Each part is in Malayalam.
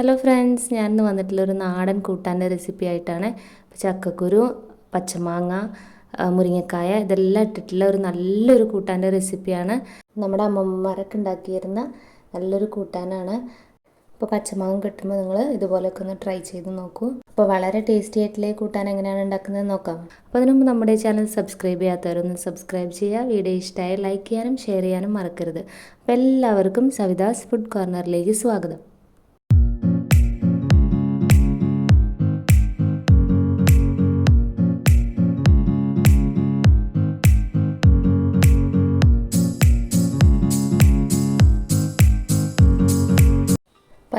ഹലോ ഫ്രണ്ട്സ് ഞാൻ ഇന്ന് വന്നിട്ടുള്ള ഒരു നാടൻ കൂട്ടാന്റെ റെസിപ്പി ആയിട്ടാണ് ചക്കക്കുരു പച്ചമാങ്ങ മുരിങ്ങക്കായ ഇതെല്ലാം ഇട്ടിട്ടുള്ള ഒരു നല്ലൊരു കൂട്ടാന്റെ റെസിപ്പിയാണ് നമ്മുടെ അമ്മമാരൊക്കെ ഉണ്ടാക്കിയിരുന്ന നല്ലൊരു കൂട്ടാനാണ്. അപ്പോൾ പച്ചമാങ്ങ കിട്ടുമ്പോൾ നിങ്ങൾ ഇതുപോലെയൊക്കെ ഒന്ന് ട്രൈ ചെയ്ത് നോക്കൂ. അപ്പോൾ വളരെ ടേസ്റ്റി ആയിട്ടുള്ള കൂട്ടാൻ എങ്ങനെയാണ് ഉണ്ടാക്കുന്നത് നോക്കാം. അപ്പോൾ അതിനു മുമ്പ് നമ്മുടെ ചാനൽ സബ്സ്ക്രൈബ് ചെയ്യാത്തവരൊന്ന് സബ്സ്ക്രൈബ് ചെയ്യുക. വീഡിയോ ഇഷ്ടമായി ലൈക്ക് ചെയ്യാനും ഷെയർ ചെയ്യാനും മറക്കരുത്. അപ്പോൾ എല്ലാവർക്കും സവിതാസ് ഫുഡ് കോർണറിലേക്ക് സ്വാഗതം.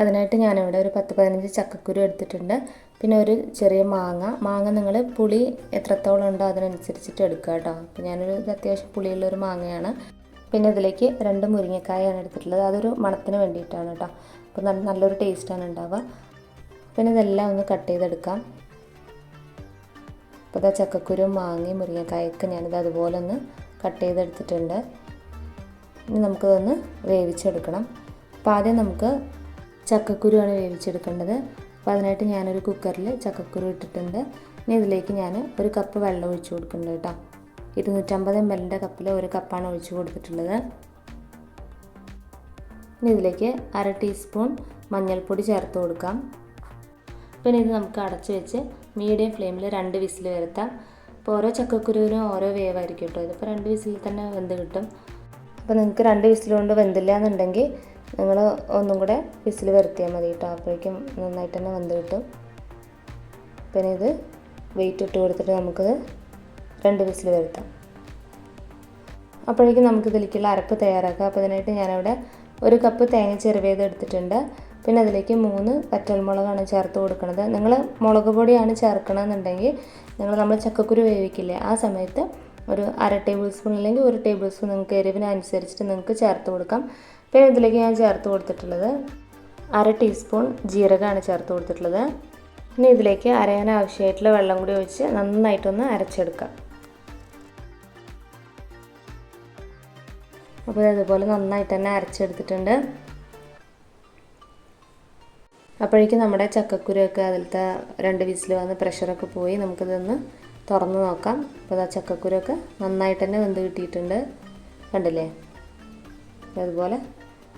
അതിനായിട്ട് ഞാനിവിടെ ഒരു പത്ത് പതിനഞ്ച് ചക്കക്കുരു എടുത്തിട്ടുണ്ട്. പിന്നെ ഒരു ചെറിയ മാങ്ങ. മാങ്ങ നിങ്ങൾ പുളി എത്രത്തോളം ഉണ്ടോ അതിനനുസരിച്ചിട്ട് എടുക്കുക കേട്ടോ. അപ്പോൾ ഞാനൊരു അത്യാവശ്യം പുളിയുള്ള ഒരു മാങ്ങയാണ്. പിന്നെ ഇതിലേക്ക് രണ്ട് മുരിങ്ങക്കായാണ് എടുത്തിട്ടുള്ളത്. അതൊരു മണത്തിന് വേണ്ടിയിട്ടാണ് കേട്ടോ. അപ്പോൾ നല്ല നല്ലൊരു ടേസ്റ്റാണ് ഉണ്ടാവുക. പിന്നെ ഇതെല്ലാം ഒന്ന് കട്ട് ചെയ്തെടുക്കാം. അപ്പോൾ ഇതാ ചക്കക്കുരു മാങ്ങയും മുരിങ്ങക്കായൊക്കെ ഞാനിത് അതുപോലെ ഒന്ന് കട്ട് ചെയ്തെടുത്തിട്ടുണ്ട്. ഇനി നമുക്കിതൊന്ന് വേവിച്ചെടുക്കണം. അപ്പോൾ ആദ്യം നമുക്ക് ചക്കക്കുരുവാണ് വേവിച്ചെടുക്കേണ്ടത്. അപ്പോൾ അതിനായിട്ട് ഞാനൊരു കുക്കറിൽ ചക്കക്കുരു ഇട്ടിട്ടുണ്ട്. ഇനി ഇതിലേക്ക് ഞാൻ ഒരു കപ്പ് വെള്ളം ഒഴിച്ചു കൊടുക്കുന്നുണ്ട് കേട്ടോ. ഇരുന്നൂറ്റമ്പത് എം എല്ലിന്റെ കപ്പിൽ ഒരു കപ്പാണ് ഒഴിച്ച് കൊടുത്തിട്ടുള്ളത്. ഇനി ഇതിലേക്ക് അര ടീസ്പൂൺ മഞ്ഞൾപ്പൊടി ചേർത്ത് കൊടുക്കാം. പിന്നെ ഇത് നമുക്ക് അടച്ച് വെച്ച് മീഡിയം ഫ്ലെയിമിൽ രണ്ട് വിസിൽ വരുത്താം. അപ്പോൾ ഓരോ ചക്കക്കുരുവിനും ഓരോ വേവായിരിക്കും കേട്ടോ. ഇതിപ്പോൾ രണ്ട് വിസിലിൽ തന്നെ വെന്ത് കിട്ടും. അപ്പോൾ നിങ്ങൾക്ക് രണ്ട് വിസിൽ കൊണ്ട് വെന്തില്ല എന്നുണ്ടെങ്കിൽ നിങ്ങൾ ഒന്നും കൂടെ വിസിൽ വരുത്തിയാൽ മതി കേട്ടോ. അപ്പോഴേക്കും നന്നായിട്ട് തന്നെ വെന്ത് കിട്ടും. പിന്നെ ഇത് വെയിറ്റ് ഇട്ട് കൊടുത്തിട്ട് നമുക്കത് രണ്ട് വിസിൽ വരുത്താം. അപ്പോഴേക്കും നമുക്ക് ഇതിലേക്കുള്ള അരപ്പ് തയ്യാറാക്കാം. അപ്പോൾ ഇതിനായിട്ട് ഞാനവിടെ ഒരു കപ്പ് തേങ്ങ ചെറുവേത് എടുത്തിട്ടുണ്ട്. പിന്നെ അതിലേക്ക് മൂന്ന് വറ്റൽമുളകാണ് ചേർത്ത് കൊടുക്കുന്നത്. നിങ്ങൾ മുളക് പൊടിയാണ് ചേർക്കണമെന്നുണ്ടെങ്കിൽ നിങ്ങൾ നമ്മൾ ചക്കക്കുരു വേവിക്കില്ലേ ആ സമയത്ത് ഒരു അര ടേബിൾ സ്പൂൺ അല്ലെങ്കിൽ ഒരു ടേബിൾ സ്പൂൺ നിങ്ങൾക്ക് എരിവിനനുസരിച്ചിട്ട് നിങ്ങൾക്ക് ചേർത്ത് കൊടുക്കാം. പിന്നെ ഇതിലേക്ക് ഞാൻ ചേർത്ത് കൊടുത്തിട്ടുള്ളത് അര ടീസ്പൂൺ ജീരകമാണ് ചേർത്ത് കൊടുത്തിട്ടുള്ളത്. ഇനി ഇതിലേക്ക് അരയാൻ ആവശ്യമായിട്ടുള്ള വെള്ളം കൂടി ഒഴിച്ച് നന്നായിട്ടൊന്ന് അരച്ചെടുക്കാം. അപ്പോൾ അതുപോലെ നന്നായിട്ട് തന്നെ അരച്ചെടുത്തിട്ടുണ്ട്. അപ്പോഴേക്കും നമ്മുടെ ചക്കക്കുരുവൊക്കെ അതിലത്തെ രണ്ട് വിസിൽ വന്ന് പ്രഷറൊക്കെ പോയി നമുക്കിതൊന്ന് തുറന്ന് നോക്കാം. അപ്പോൾ ആ ചക്കക്കുരുവൊക്കെ നന്നായിട്ട് തന്നെ വെന്ത് കിട്ടിയിട്ടുണ്ട്. കണ്ടില്ലേ? അതുപോലെ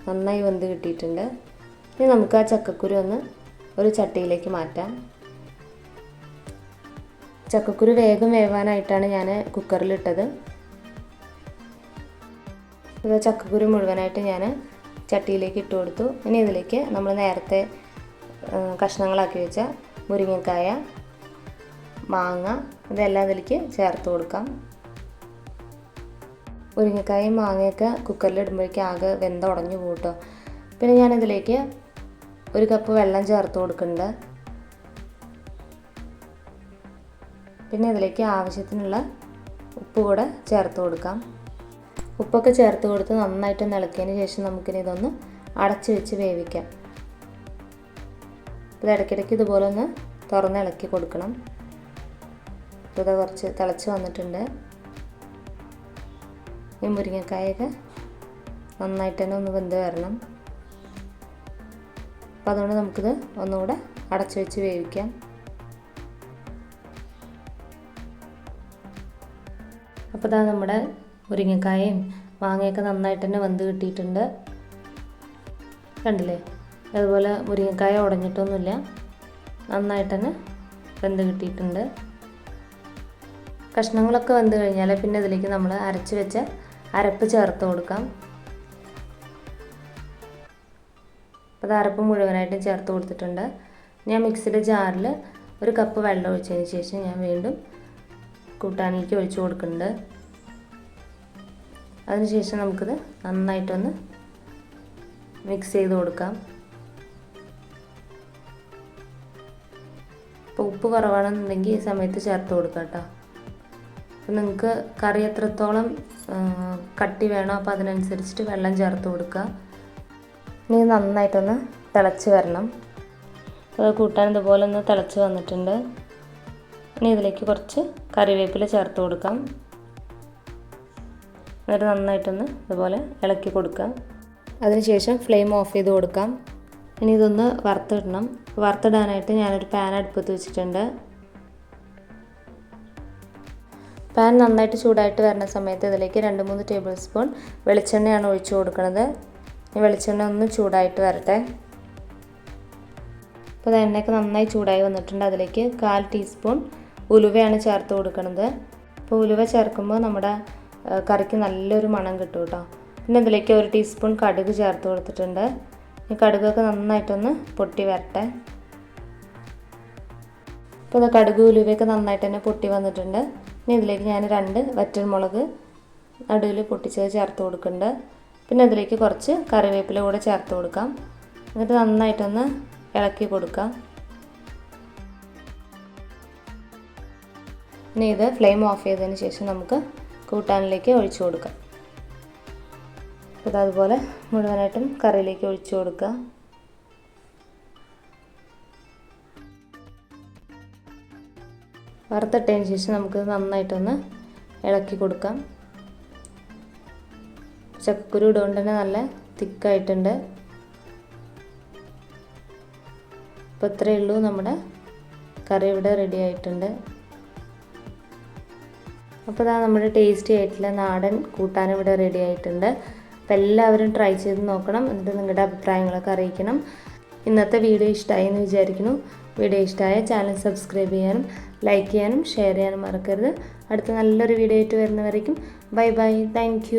നന്നായി വെന്ത് കിട്ടിയിട്ടുണ്ട്. ഇനി നമുക്ക് ആ ചക്കക്കുരു ഒന്ന് ഒരു ചട്ടിയിലേക്ക് മാറ്റാം. ചക്കക്കുരു വേഗം വേവാനായിട്ടാണ് ഞാൻ കുക്കറിലിട്ടത് ഇത് ചക്കക്കുരു മുഴുവനായിട്ട് ഞാൻ ചട്ടിയിലേക്ക് ഇട്ട് കൊടുത്തു. ഇനി ഇതിലേക്ക് നമ്മൾ നേരത്തെ കഷ്ണങ്ങളാക്കി വെച്ച മുരിങ്ങക്കായ മാങ്ങ ഇതെല്ലാം ഇതിലേക്ക് ചേർത്ത് കൊടുക്കാം. മുരിങ്ങക്കായും മാങ്ങയൊക്കെ കുക്കറിൽ ഇടുമ്പോഴേക്കും ആകെ വെന്ത ഉടഞ്ഞു പോട്ടോ പിന്നെ ഞാനിതിലേക്ക് ഒരു കപ്പ് വെള്ളം ചേർത്ത് കൊടുക്കുന്നുണ്ട്. പിന്നെ ഇതിലേക്ക് ആവശ്യത്തിനുള്ള ഉപ്പ് കൂടെ ചേർത്ത് കൊടുക്കാം. ഉപ്പൊക്കെ ചേർത്ത് കൊടുത്ത് നന്നായിട്ട് ഇളക്കിയതിന് ശേഷം നമുക്കിനി ഇതൊന്ന് അടച്ചു വെച്ച് വേവിക്കാം. ഇത് ഇടയ്ക്കിടയ്ക്ക് ഇതുപോലെ ഒന്ന് തുറന്ന് ഇളക്കി കൊടുക്കണം. ഇത് കുറച്ച് തിളച്ച് വന്നിട്ടുണ്ട്. ഈ മുരിങ്ങക്കായൊക്കെ നന്നായിട്ട് തന്നെ ഒന്ന് വെന്ത് വരണം. അപ്പം അതുകൊണ്ട് നമുക്കിത് ഒന്നുകൂടെ അടച്ചു വെച്ച് വേവിക്കാം. അപ്പോൾ ഇതാ നമ്മുടെ മുരിങ്ങക്കായയും മാങ്ങയൊക്കെ നന്നായിട്ട് തന്നെ വെന്ത് കിട്ടിയിട്ടുണ്ട്. കണ്ടില്ലേ? അതുപോലെ മുരിങ്ങക്കായ ഉടഞ്ഞിട്ടൊന്നുമില്ല. നന്നായിട്ട് തന്നെ വെന്ത് കിട്ടിയിട്ടുണ്ട്. കഷ്ണങ്ങളൊക്കെ വെന്ത് കഴിഞ്ഞാൽ പിന്നെ ഇതിലേക്ക് നമ്മൾ അരച്ച് വെച്ച അരപ്പ് ചേർത്ത് കൊടുക്കാം. അപ്പോൾ അത് അരപ്പ് മുഴുവനായിട്ടും ചേർത്ത് കൊടുത്തിട്ടുണ്ട്. ഞാൻ മിക്സിയുടെ ജാറിൽ ഒരു കപ്പ് വെള്ളം ഒഴിച്ചതിന് ശേഷം ഞാൻ വീണ്ടും കൂട്ടാനിലേക്ക് ഒഴിച്ചു കൊടുക്കുന്നുണ്ട്. അതിനുശേഷം നമുക്കിത് നന്നായിട്ടൊന്ന് മിക്സ് ചെയ്ത് കൊടുക്കാം. ഇപ്പോൾ ഉപ്പ് കുറവാണെന്നുണ്ടെങ്കിൽ ഈ സമയത്ത് ചേർത്ത് കൊടുക്കാം കേട്ടോ. അപ്പോൾ നിങ്ങൾക്ക് കറി എത്രത്തോളം കട്ടി വേണോ അപ്പോൾ അതിനനുസരിച്ചിട്ട് വെള്ളം ചേർത്ത് കൊടുക്കുക ഇനി നന്നായിട്ടൊന്ന് തിളച്ച് വരണം. അപ്പോൾ കൂട്ടാൻ ഇതുപോലെ ഒന്ന് തിളച്ച് വന്നിട്ടുണ്ട്. ഇനി ഇതിലേക്ക് കുറച്ച് കറിവേപ്പില ചേർത്ത് കൊടുക്കാം. എന്നിട്ട് നന്നായിട്ടൊന്ന് ഇതുപോലെ ഇളക്കി കൊടുക്കാം. അതിനുശേഷം ഫ്ലെയിം ഓഫ് ചെയ്ത് കൊടുക്കാം. ഇനി ഇതൊന്ന് വറുത്തിടണം. വറുത്തിടാനായിട്ട് ഞാനൊരു പാൻ അടുപ്പത്ത് വെച്ചിട്ടുണ്ട്. പാൻ നന്നായിട്ട് ചൂടായിട്ട് വരുന്ന സമയത്ത് ഇതിലേക്ക് രണ്ട് മൂന്ന് ടേബിൾ സ്പൂൺ വെളിച്ചെണ്ണയാണ് ഒഴിച്ചു കൊടുക്കുന്നത്. ഈ വെളിച്ചെണ്ണ ഒന്ന് ചൂടായിട്ട് വരട്ടെ. അപ്പോൾ എണ്ണയൊക്കെ നന്നായി ചൂടായി വന്നിട്ടുണ്ട്. അതിലേക്ക് കാൽ ടീസ്പൂൺ ഉലുവയാണ് ചേർത്ത് കൊടുക്കുന്നത്. അപ്പോൾ ഉലുവ ചേർക്കുമ്പോൾ നമ്മുടെ കറിക്ക് നല്ലൊരു മണം കിട്ടും കേട്ടോ. പിന്നെ ഇതിലേക്ക് ഒരു ടീസ്പൂൺ കടുക് ചേർത്ത് കൊടുത്തിട്ടുണ്ട്. ഈ കടുകൊക്കെ നന്നായിട്ടൊന്ന് പൊട്ടി വരട്ടെ. അപ്പോൾ അത് കടുക് ഉലുവയൊക്കെ നന്നായിട്ട് തന്നെ പൊട്ടി വന്നിട്ടുണ്ട്. ഇനി ഇതിലേക്ക് ഞാൻ രണ്ട് വറ്റൽമുളക് നടുവിൽ പൊട്ടിച്ചത് ചേർത്ത് കൊടുക്കുന്നുണ്ട്. പിന്നെ അതിലേക്ക് കുറച്ച് കറിവേപ്പില കൂടെ ചേർത്ത് കൊടുക്കാം. എന്നിട്ട് നന്നായിട്ടൊന്ന് ഇളക്കി കൊടുക്കാം. ഇനി ഇത് ഫ്ലെയിം ഓഫ് ചെയ്തതിന് ശേഷം നമുക്ക് കൂട്ടാനിലേക്ക് ഒഴിച്ചു കൊടുക്കാം. അപ്പോൾ അതുപോലെ മുഴുവനായിട്ടും കറിയിലേക്ക് ഒഴിച്ചു കൊടുക്കുക. വറുത്തിട്ടതിന് ശേഷം നമുക്ക് നന്നായിട്ടൊന്ന് ഇളക്കി കൊടുക്കാം. ചക്കക്കുരു ഇടുകൊണ്ട് തന്നെ നല്ല തിക്കായിട്ടുണ്ട്. അപ്പോൾ ഇത്രയേ ഉള്ളൂ നമ്മുടെ കറി ഇവിടെ റെഡി ആയിട്ടുണ്ട്. അപ്പോൾ ഇതാ നമ്മുടെ ടേസ്റ്റി ആയിട്ടുള്ള നാടൻ കൂട്ടാൻ ഇവിടെ റെഡി ആയിട്ടുണ്ട്. അപ്പോൾ എല്ലാവരും ട്രൈ ചെയ്ത് നോക്കണം. എന്നിട്ട് നിങ്ങളുടെ അഭിപ്രായങ്ങളൊക്കെ അറിയിക്കണം. ഇന്നത്തെ വീഡിയോ ഇഷ്ടമായി എന്ന് വിചാരിക്കുന്നു. വീഡിയോ ഇഷ്ടമായ ചാനൽ സബ്സ്ക്രൈബ് ചെയ്യാനും ലൈക്ക് ചെയ്യാനും ഷെയർ ചെയ്യാനും മറക്കരുത്. അടുത്ത നല്ലൊരു വീഡിയോ ആയിട്ട് വരുന്നവരേക്കും ബൈ ബൈ. താങ്ക്